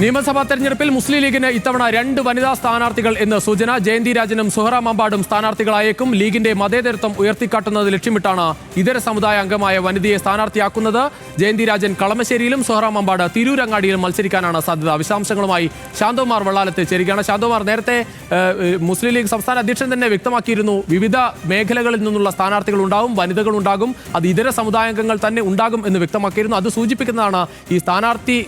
നിയമസഭാ തെരഞ്ഞെടുപ്പിൽ മുസ്ലിം ലീഗിന് ഇത്തവണ രണ്ട് വനിതാ സ്ഥാനാർത്ഥികൾ എന്ന് സൂചന. ജയന്തി രാജനും സുഹറ മമ്പാടും സ്ഥാനാർത്ഥികളായേക്കും. ലീഗിന്റെ മതേതരത്വം ഉയർത്തിക്കാട്ടുന്നത് ലക്ഷ്യമിട്ടാണ് ഇതര സമുദായ അംഗമായ വനിതയെ സ്ഥാനാർത്ഥിയാക്കുന്നത്. ജയന്തി രാജൻ കളമശ്ശേരിയിലും സുഹറ മമ്പാട് തിരൂരങ്ങാടിയിലും മത്സരിക്കാനാണ് സാധ്യത. വിശദാംശങ്ങളുമായി ശാന്തകുമാർ വള്ളാലത്ത് ചേരുകയാണ്. ശാന്തകുമാർ നേരത്തെ മുസ്ലിം ലീഗ് സംസ്ഥാന അധ്യക്ഷൻ തന്നെ വ്യക്തമാക്കിയിരുന്നു. വിവിധ മേഖലകളിൽ നിന്നുള്ള സ്ഥാനാർത്ഥികൾ ഉണ്ടാകും വനിതകൾ ഉണ്ടാകും. അത് ഇതര സമുദായാംഗങ്ങൾ തന്നെ ഉണ്ടാകും എന്ന് വ്യക്തമാക്കിയിരുന്നു. അത് സൂചിപ്പിക്കുന്നതാണ് ഈ സ്ഥാനാർത്ഥി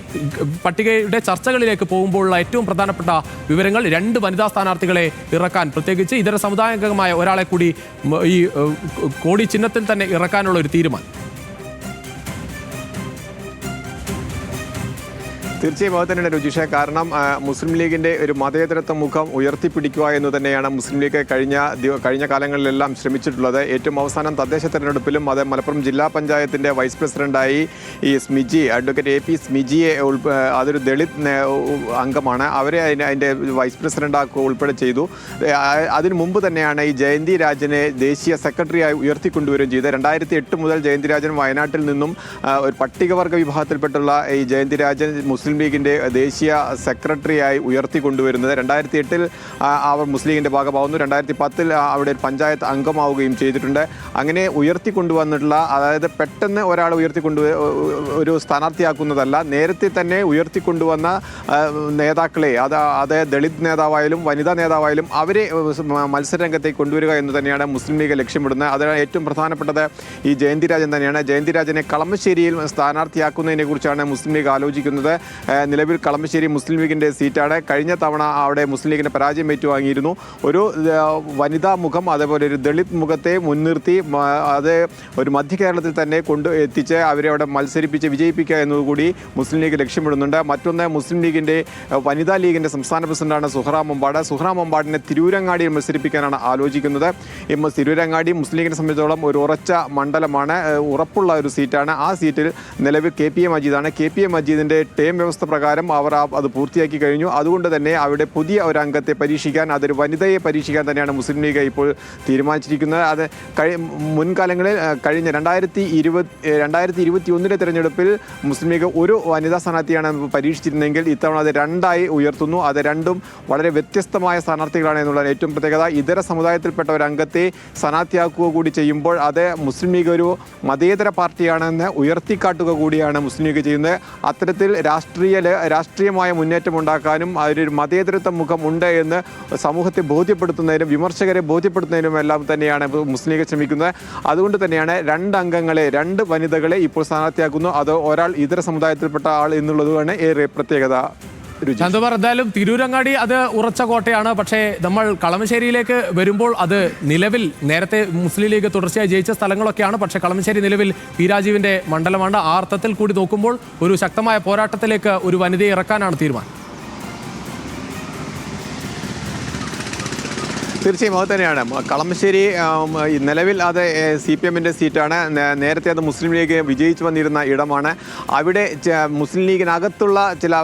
പട്ടികയുടെ ചർച്ചകളിലേക്ക് പോകുമ്പോഴുള്ള ഏറ്റവും പ്രധാനപ്പെട്ട വിവരങ്ങൾ രണ്ട് വനിതാ സ്ഥാനാർത്ഥികളെ ഇറക്കാൻ പ്രത്യേകിച്ച് ഇതര സമുദായാംഗമായ ഒരാളെ കൂടി ഈ കോടി ചിഹ്നത്തിൽ തന്നെ ഇറക്കാനുള്ള ഒരു തീരുമാനം. തീർച്ചയായും അത് തന്നെയാണ് രുചിഷ കാരണം മുസ്ലിം ലീഗിന്റെ ഒരു മതേതരത്വ മുഖം ഉയർത്തിപ്പിടിക്കുക എന്ന് തന്നെയാണ് മുസ്ലിം ലീഗ് കഴിഞ്ഞ കഴിഞ്ഞ കാലങ്ങളിലെല്ലാം ശ്രമിച്ചിട്ടുള്ളത്. ഏറ്റവും അവസാനം തദ്ദേശ തെരഞ്ഞെടുപ്പിലും അത് മലപ്പുറം ജില്ലാ പഞ്ചായത്തിന്റെ വൈസ് പ്രസിഡന്റായി ഈ സ്മിജി അഡ്വക്കേറ്റ് എ പി സ്മിജിയെ അതൊരു ദളിത് അംഗമാണ്. അവരെ അതിന്റെ വൈസ് പ്രസിഡന്റാക്കുക ഉൾപ്പെടെ ചെയ്തു. അതിനു മുമ്പ് തന്നെയാണ് ഈ ജയന്തി രാജനെ ദേശീയ സെക്രട്ടറിയായി ഉയർത്തിക്കൊണ്ടുവരികയും ചെയ്തത്. രണ്ടായിരത്തി എട്ട് മുതൽ ജയന്തി രാജൻ വയനാട്ടിൽ നിന്നും ഒരു പട്ടികവർഗ വിഭാഗത്തിൽപ്പെട്ടുള്ള ഈ ജയന്തി രാജൻ മുസ്ലിം ലീഗിന്റെ ദേശീയ സെക്രട്ടറിയായി ഉയർത്തിക്കൊണ്ടുവരുന്നത്. രണ്ടായിരത്തി എട്ടിൽ അവർ മുസ്ലിം ലീഗിന്റെ ഭാഗമാവുന്നു. രണ്ടായിരത്തി പത്തിൽ അവിടെ പഞ്ചായത്ത് അംഗമാവുകയും ചെയ്തിട്ടുണ്ട്. അങ്ങനെ ഉയർത്തിക്കൊണ്ടുവന്നിട്ടുള്ള അതായത് പെട്ടെന്ന് ഒരാൾ ഉയർത്തിക്കൊണ്ടു ഒരു സ്ഥാനാർത്ഥിയാക്കുന്നതല്ല നേരത്തെ തന്നെ ഉയർത്തിക്കൊണ്ടുവന്ന കൊണ്ടുവന്ന നേതാക്കളെ അത് അത് ദളിത് നേതാവായാലും വനിതാ നേതാവായാലും അവരെ മത്സരരംഗത്തേക്ക് കൊണ്ടുവരിക എന്ന് തന്നെയാണ് മുസ്ലിം ലീഗ് ലക്ഷ്യമിടുന്നത്. അതിന് ഏറ്റവും പ്രധാനപ്പെട്ടത് ഈ ജയന്തി രാജൻ തന്നെയാണ്. ജയന്തി രാജനെ കളമശ്ശേരിയിൽ സ്ഥാനാർത്ഥിയാക്കുന്നതിനെ കുറിച്ചാണ് മുസ്ലിം ലീഗ് ആലോചിക്കുന്നത്. നിലവിൽ കളമശ്ശേരി മുസ്ലിം ലീഗിന്റെ സീറ്റാണ്. കഴിഞ്ഞ തവണ അവിടെ മുസ്ലിം ലീഗിന്റെ പരാജയം ഏറ്റുവാങ്ങിയിരുന്നു. ഒരു വനിതാ മുഖം അതേപോലെ ഒരു ദളിത് മുഖത്തെ മുൻനിർത്തി അത് ഒരു മധ്യ കേരളത്തിൽ തന്നെ കൊണ്ട് എത്തിച്ച് അവരെ അവിടെ മത്സരിപ്പിച്ച് വിജയിപ്പിക്കുക എന്നതുകൂടി മുസ്ലിം ലീഗ് ലക്ഷ്യമിടുന്നുണ്ട്. മറ്റൊന്ന് മുസ്ലിം ലീഗിന്റെ വനിതാ ലീഗിന്റെ സംസ്ഥാന പ്രസിഡന്റാണ് സുഹ്റാം മമ്പാട്. സുഹ്റാം മമ്പാടിനെ തിരൂരങ്ങാടിയിൽ മത്സരിപ്പിക്കാനാണ് ആലോചിക്കുന്നത്. ഇമ്മ തിരൂരങ്ങാടി മുസ്ലിം ലീഗിനെ സംബന്ധിച്ചോളം ഒരു ഉറച്ച മണ്ഡലമാണ്. ഉറപ്പുള്ള ഒരു സീറ്റാണ്. ആ സീറ്റിൽ നിലവിൽ കെ പി എ മജീദാണ്. കെ പി എ മജീദിന്റെ ടേം വ്യവസ്ഥ പ്രകാരം അവർ അത് പൂർത്തിയാക്കി കഴിഞ്ഞു. അതുകൊണ്ട് തന്നെ അവിടെ പുതിയ ഒരു അംഗത്തെ പരീക്ഷിക്കാൻ അതൊരു വനിതയെ പരീക്ഷിക്കാൻ തന്നെയാണ് മുസ്ലിം ലീഗ് ഇപ്പോൾ തീരുമാനിച്ചിരിക്കുന്നത്. അത് കഴി മുൻകാലങ്ങളിൽ കഴിഞ്ഞ രണ്ടായിരത്തി ഇരുപത് രണ്ടായിരത്തി ഇരുപത്തി ഒന്നിലെ തെരഞ്ഞെടുപ്പിൽ മുസ്ലിം ലീഗ് ഒരു വനിതാ സ്ഥാനാർത്ഥിയാണ് പരീക്ഷിച്ചിരുന്നെങ്കിൽ ഇത്തവണ അത് രണ്ടായി ഉയർത്തുന്നു. അത് രണ്ടും വളരെ വ്യത്യസ്തമായ സ്ഥാനാർത്ഥികളാണ് എന്നുള്ള ഏറ്റവും പ്രത്യേകത. ഇതര സമുദായത്തിൽപ്പെട്ട ഒരു അംഗത്തെ സ്ഥാനാർത്ഥിയാക്കുക കൂടി ചെയ്യുമ്പോൾ അത് മുസ്ലിം ലീഗ് ഒരു മതേതര പാർട്ടിയാണെന്ന് ഉയർത്തിക്കാട്ടുക കൂടിയാണ് മുസ്ലിം ലീഗ് ചെയ്യുന്നത്. അത്തരത്തിൽ രാഷ്ട്രീയ രാഷ്ട്രീയമായ മുന്നേറ്റം ഉണ്ടാക്കാനും അതിലൊരു മതേതരത്വ മുഖം ഉണ്ട് എന്ന് സമൂഹത്തെ ബോധ്യപ്പെടുത്തുന്നതിനും വിമർശകരെ ബോധ്യപ്പെടുത്തുന്നതിനും എല്ലാം തന്നെയാണ് മുസ്ലിം ലീഗ് ശ്രമിക്കുന്നത്. അതുകൊണ്ട് തന്നെയാണ് രണ്ട് അംഗങ്ങളെ രണ്ട് വനിതകളെ ഇപ്പോൾ സ്ഥാനാർത്ഥിയാക്കുന്നു. അത് ഒരാൾ ഇതര സമുദായത്തിൽപ്പെട്ട ആൾ എന്നുള്ളതുമാണ് ഏറെ പ്രത്യേകത. രുചി. പറ എന്തായാലും തിരൂരങ്ങാടി അത് ഉറച്ച കോട്ടയാണ്. പക്ഷേ നമ്മൾ കളമശ്ശേരിയിലേക്ക് വരുമ്പോൾ അത് നിലവിൽ നേരത്തെ മുസ്ലിം ലീഗ് തുടർച്ചയായി ജയിച്ച സ്ഥലങ്ങളൊക്കെയാണ്. പക്ഷേ കളമശ്ശേരി നിലവിൽ പി രാജീവിന്റെ മണ്ഡലമാണ്. ആ അർത്ഥത്തിൽ കൂടി നോക്കുമ്പോൾ ഒരു ശക്തമായ പോരാട്ടത്തിലേക്ക് ഒരു വനിതയെ ഇറക്കാനാണ് തീരുമാനം. തീർച്ചയായും അത് തന്നെയാണ്. കളമശ്ശേരി നിലവിൽ അത് സി പി എമ്മിന്റെ സീറ്റാണ്. നേരത്തെ അത് മുസ്ലിം ലീഗ് വിജയിച്ചു വന്നിരുന്ന ഇടമാണ്. അവിടെ മുസ്ലിം ലീഗിനകത്തുള്ള ചില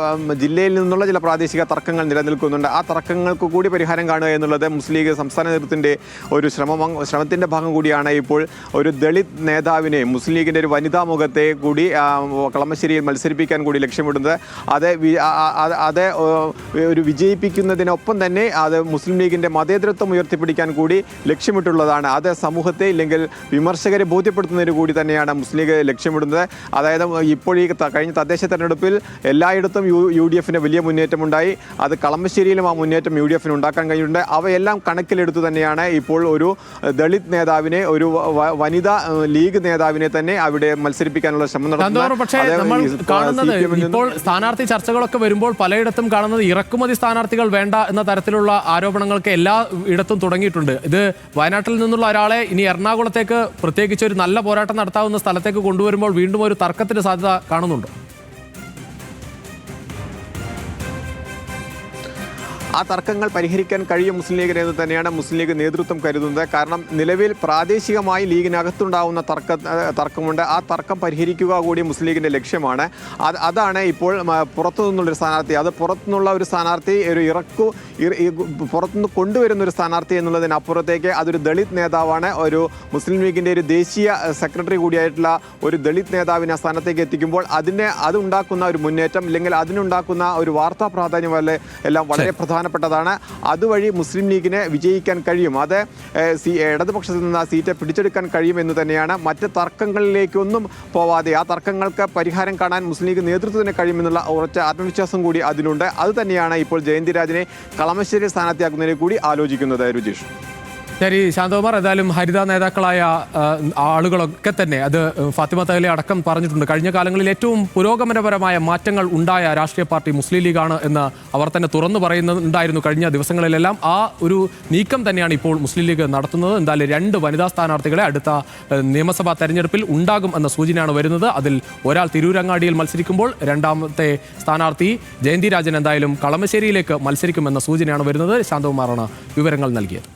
ജില്ലയിൽ നിന്നുള്ള ചില പ്രാദേശിക തർക്കങ്ങൾ നിലനിൽക്കുന്നുണ്ട്. ആ തർക്കങ്ങൾക്ക് കൂടി പരിഹാരം കാണുക എന്നുള്ളത് മുസ്ലിം ലീഗ് സംസ്ഥാന നേതൃത്വത്തിന്റെ ഒരു ശ്രമം ശ്രമത്തിന്റെ ഭാഗം കൂടിയാണ്. ഇപ്പോൾ ഒരു ദളിത് നേതാവിനെ മുസ്ലിം ലീഗിന്റെ ഒരു വനിതാ മുഖത്തെ കൂടി കളമശ്ശേരിയിൽ മത്സരിപ്പിക്കാൻ കൂടി ലക്ഷ്യമിടുന്നത്. അത് അത് ഒരു വിജയിപ്പിക്കുന്നതിനൊപ്പം തന്നെ അത് മുസ്ലിം ലീഗിന്റെ മതേതരത്വം ഉയർത്തിപ്പിടിക്കാൻ കൂടി ലക്ഷ്യമിട്ടുള്ളതാണ്. അത് സമൂഹത്തെ ഇല്ലെങ്കിൽ വിമർശകരെ ബോധ്യപ്പെടുത്തുന്നതിന് കൂടി തന്നെയാണ് മുസ്ലിം ലീഗ് ലക്ഷ്യമിടുന്നത്. അതായത് ഇപ്പോൾ ഈ കഴിഞ്ഞ തദ്ദേശ തെരഞ്ഞെടുപ്പിൽ എല്ലായിടത്തും യു യു ഡി എഫിന് വലിയ മുന്നേറ്റമുണ്ടായി. അത് കളമശ്ശേരിയിലും ആ മുന്നേറ്റം യു ഡി എഫിന് ഉണ്ടാക്കാൻ കഴിഞ്ഞിട്ടുണ്ട്. അവയെല്ലാം കണക്കിലെടുത്തു തന്നെയാണ് ഇപ്പോൾ ഒരു ദളിത് നേതാവിനെ ഒരു വനിതാ ലീഗ് നേതാവിനെ തന്നെ അവിടെ മത്സരിപ്പിക്കാനുള്ള ശ്രമം നടത്തുന്നത്. പക്ഷേ നമ്മൾ കാണുന്നത് ഇപ്പോൾ സ്ഥാനാർത്ഥി ചർച്ചകളൊക്കെ വരുമ്പോൾ പലയിടത്തും കാണുന്നത് ഇറക്കുമതി സ്ഥാനാർത്ഥികൾ വേണ്ട എന്ന തരത്തിലുള്ള ആരോപണങ്ങൾക്ക് എല്ലാ ഇടത്തും തുടങ്ങിയിട്ടുണ്ട്. ഇത് വയനാട്ടിൽ നിന്നുള്ള ഒരാളെ ഇനി എറണാകുളത്തേക്ക് പ്രത്യേകിച്ച് ഒരു നല്ല പോരാട്ടം നടത്താവുന്ന സ്ഥലത്തേക്ക് കൊണ്ടുവരുമ്പോൾ വീണ്ടും ഒരു തർക്കത്തിന് സാധ്യത കാണുന്നുണ്ടോ. ആ തർക്കങ്ങൾ പരിഹരിക്കാൻ കഴിയും മുസ്ലിം ലീഗിന് എന്ന് തന്നെയാണ് മുസ്ലിം ലീഗ് നേതൃത്വം കരുതുന്നത്. കാരണം നിലവിൽ പ്രാദേശികമായി ലീഗിനകത്തുണ്ടാവുന്ന തർക്ക തർക്കമുണ്ട്. ആ തർക്കം പരിഹരിക്കുക കൂടി മുസ്ലിം ലീഗിന്റെ ലക്ഷ്യമാണ്. അത് അതാണ് ഇപ്പോൾ പുറത്തുനിന്നുള്ളൊരു പുറത്തു നിന്നുള്ളൊരു സ്ഥാനാർത്ഥി. അത് പുറത്തുനിന്നുള്ള ഒരു സ്ഥാനാർത്ഥി ഒരു ഇറക്കു പുറത്തുനിന്ന് കൊണ്ടുവരുന്ന ഒരു സ്ഥാനാർത്ഥി എന്നുള്ളതിനപ്പുറത്തേക്ക് അതൊരു ദളിത് നേതാവാണ് ഒരു മുസ്ലിം ലീഗിന്റെ ഒരു ദേശീയ സെക്രട്ടറി കൂടിയായിട്ടുള്ള ഒരു ദളിത് നേതാവിനെ ആ സ്ഥാനത്തേക്ക് എത്തിക്കുമ്പോൾ അതിനെ അതുണ്ടാക്കുന്ന ഒരു മുന്നേറ്റം അല്ലെങ്കിൽ അതിനുണ്ടാക്കുന്ന ഒരു വാർത്താ പ്രാധാന്യം എല്ലാം വളരെ പ്രധാനപ്പെട്ടതാണ്. അതുവഴി മുസ്ലിം ലീഗിനെ വിജയിക്കാൻ കഴിയും. അത് സി ഇടതുപക്ഷത്തു നിന്ന് ആ സീറ്റ് പിടിച്ചെടുക്കാൻ കഴിയുമെന്ന് തന്നെയാണ്. മറ്റ് തർക്കങ്ങളിലേക്കൊന്നും പോവാതെ ആ തർക്കങ്ങൾക്ക് പരിഹാരം കാണാൻ മുസ്ലിം ലീഗ് നേതൃത്വത്തിന് കഴിയുമെന്നുള്ള ഉറച്ച ആത്മവിശ്വാസം കൂടി അതിലുണ്ട്. അതുതന്നെയാണ് ഇപ്പോൾ ജയന്തിരാജിനെ കളമശ്ശേരി സ്ഥാനാർത്ഥിയാക്കുന്നതിനെ കൂടി ആലോചിക്കുന്നത് രുചീഷ് ശരി ശാന്തകുമാർ ഏതായാലും ഹരിത നേതാക്കളായ ആളുകളൊക്കെ തന്നെ അത് ഫാത്തിമ തകലെ അടക്കം പറഞ്ഞിട്ടുണ്ട്. കഴിഞ്ഞ കാലങ്ങളിൽ ഏറ്റവും പുരോഗമനപരമായ മാറ്റങ്ങൾ ഉണ്ടായ രാഷ്ട്രീയ പാർട്ടി മുസ്ലിം ലീഗാണ് എന്ന് അവർ തന്നെ തുറന്നു പറയുന്നുണ്ടായിരുന്നു കഴിഞ്ഞ ദിവസങ്ങളിലെല്ലാം. ആ ഒരു നീക്കം തന്നെയാണ് ഇപ്പോൾ മുസ്ലിം ലീഗ് നടത്തുന്നത്. എന്തായാലും രണ്ട് വനിതാ സ്ഥാനാർത്ഥികളെ അടുത്ത നിയമസഭാ തെരഞ്ഞെടുപ്പിൽ ഉണ്ടാകും എന്ന സൂചനയാണ് വരുന്നത്. അതിൽ ഒരാൾ തിരൂരങ്ങാടിയിൽ മത്സരിക്കുമ്പോൾ രണ്ടാമത്തെ സ്ഥാനാർത്ഥി ജയന്തി രാജൻ എന്തായാലും കളമശ്ശേരിയിലേക്ക് മത്സരിക്കുമെന്ന സൂചനയാണ് വരുന്നത്. ശാന്തകുമാറാണ് വിവരങ്ങൾ നൽകിയത്.